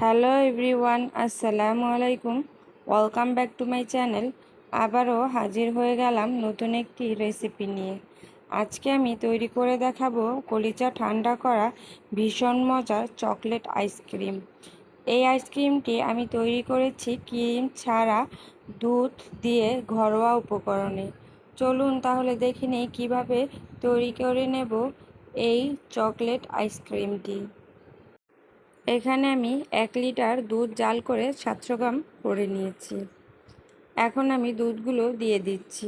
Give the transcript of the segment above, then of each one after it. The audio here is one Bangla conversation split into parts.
হ্যালো এভরিওয়ান আসসালামু আলাইকুম welcome back to my channel আবারও হাজির হয়ে গেলাম নতুন একটি রেসিপি নিয়ে। আজকে আমি তৈরি করে দেখাবো কলিচা ঠান্ডা করা ভীষণ মজার চকলেট আইসক্রিম এই আইসক্রিমটি আমি তৈরি করেছি ক্রিম ছাড়া দুধ দিয়ে ঘরোয়া উপকরণে। চলুন তাহলে দেখে নিই কীভাবে তৈরি করে নেব এই চকলেট আইসক্রিমটি এখানে আমি এক লিটার দুধ জাল করে সাতশো গ্রাম করে নিয়েছি। এখন আমি দুধগুলো দিয়ে দিচ্ছি।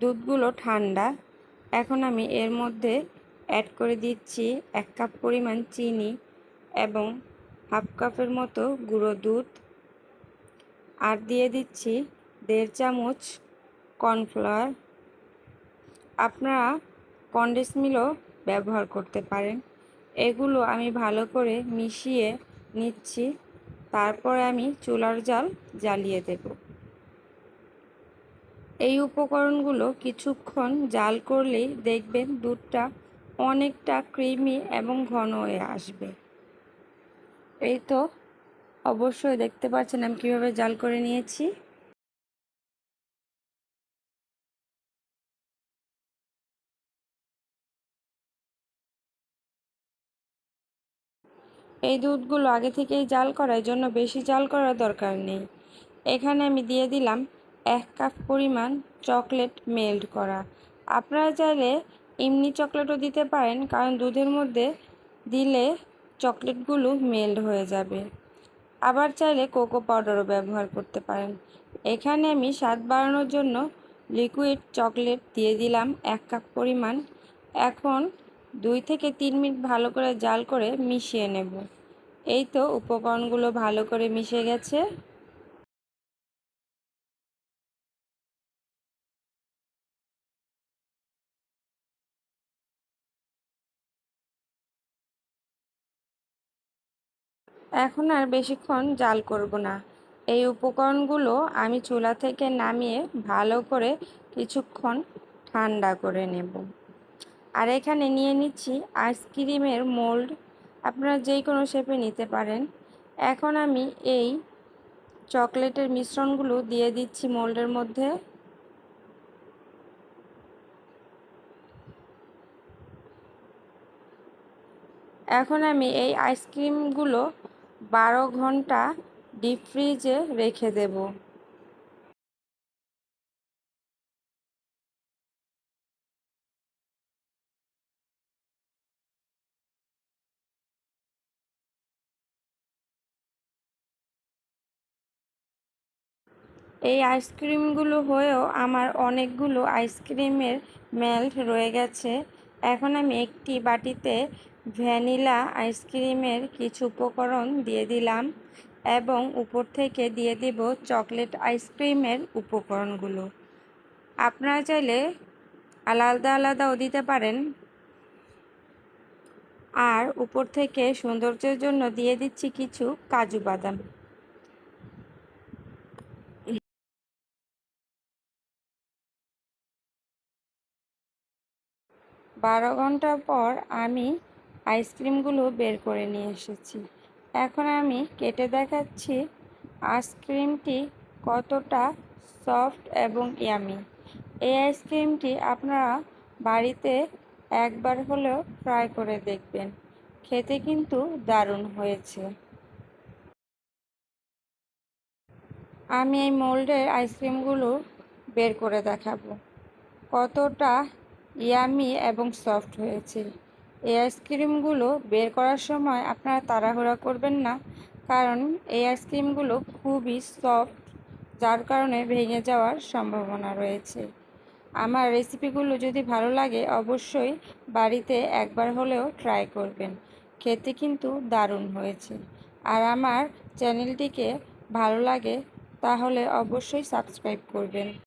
দুধগুলো ঠান্ডা। এখন আমি এর মধ্যে অ্যাড করে দিচ্ছি এক কাপ পরিমাণ চিনি এবং হাফ কাপের মতো গুঁড়ো দুধ। আর দিয়ে দিচ্ছি দেড় চামচ কর্নফ্লাওয়ার। আপনারা কন্ডেন্স মিলও ব্যবহার করতে পারেন। এগুলো আমি ভালো করে মিশিয়ে নিচ্ছি। তারপরে আমি চুলার জাল জ্বালিয়ে দেব। এই উপকরণগুলো কিছুক্ষণ জাল করলেই দেখবেন দুধটা অনেকটা ক্রিমি এবং ঘন হয়ে আসবে। এই তো, অবশ্যই দেখতে পাচ্ছেন আমি কীভাবে জাল করে নিয়েছি। এই দুধগুলো আগে থেকেই জাল করার জন্য বেশি জাল করার দরকার নেই। এখানে আমি দিয়ে দিলাম এক কাপ পরিমাণ চকলেট মেল্ট করা। আপনারা চাইলে এমনি চকলেটও দিতে পারেন, কারণ দুধের মধ্যে দিলে চকলেটগুলো মেল্ট হয়ে যাবে। আবার চাইলে কোকো পাউডারও ব্যবহার করতে পারেন। এখানে আমি স্বাদ বাড়ানোর জন্য লিকুইড চকলেট দিয়ে দিলাম এক কাপ পরিমাণ। এখন দুই থেকে তিন মিনিট ভালো করে জাল করে মিশিয়ে নেব। এই তো উপকরণগুলো ভালো করে মিশে গেছে। এখন আর বেশিক্ষণ জাল করব না। এই উপকরণগুলো আমি চুলা থেকে নামিয়ে ভালো করে কিছুক্ষণ ঠান্ডা করে নেব। আর এখানে নিয়ে নিচ্ছি আইসক্রিমের মোল্ড। আপনারা যেই কোনো শেপে নিতে পারেন। এখন আমি এই চকলেটের মিশ্রণগুলো দিয়ে দিচ্ছি মোল্ডের মধ্যে। এখন আমি এই আইসক্রিমগুলো বারো ঘণ্টা ডিপ ফ্রিজে রেখে দেবো। এই আইসক্রিমগুলো হয়েও আমার অনেকগুলো আইসক্রিমের মেল্ট রয়ে গেছে। এখন আমি একটি বাটিতে ভ্যানিলা আইসক্রিমের কিছু উপকরণ দিয়ে দিলাম এবং উপর থেকে দিয়ে দিব চকলেট আইসক্রিমের উপকরণগুলো। আপনারা চাইলে আলাদা আলাদাও দিতে পারেন। আর উপর থেকে সৌন্দর্যের জন্য দিয়ে দিচ্ছি কিছু কাজু বাদাম। বারো ঘণ্টা পর আমি আইসক্রিমগুলো বের করে নিয়ে এসেছি। এখন আমি কেটে দেখাচ্ছি আইসক্রিমটি কতটা সফট এবং ইয়ামি। এই আইসক্রিমটি আপনারা বাড়িতে একবার হলেও ট্রাই করে দেখবেন। খেতে কিন্তু দারুণ হয়েছে। আমি এই মোল্ডের আইসক্রিমগুলো বের করে দেখাবো। কতটা ইয়ামি এবং সফট হয়েছে। এই আইসক্রিমগুলো বের করার সময় আপনারা তাড়াহুড়া করবেন না, কারণ এই আইসক্রিমগুলো খুবই সফট, যার কারণে ভেঙে যাওয়ার সম্ভাবনা রয়েছে। আমার রেসিপিগুলো যদি ভালো লাগে, অবশ্যই বাড়িতে একবার হলেও ট্রাই করবেন। খেতে কিন্তু দারুণ হয়েছে। আর আমার চ্যানেলটিকে ভালো লাগে, তাহলে অবশ্যই সাবস্ক্রাইব করবেন।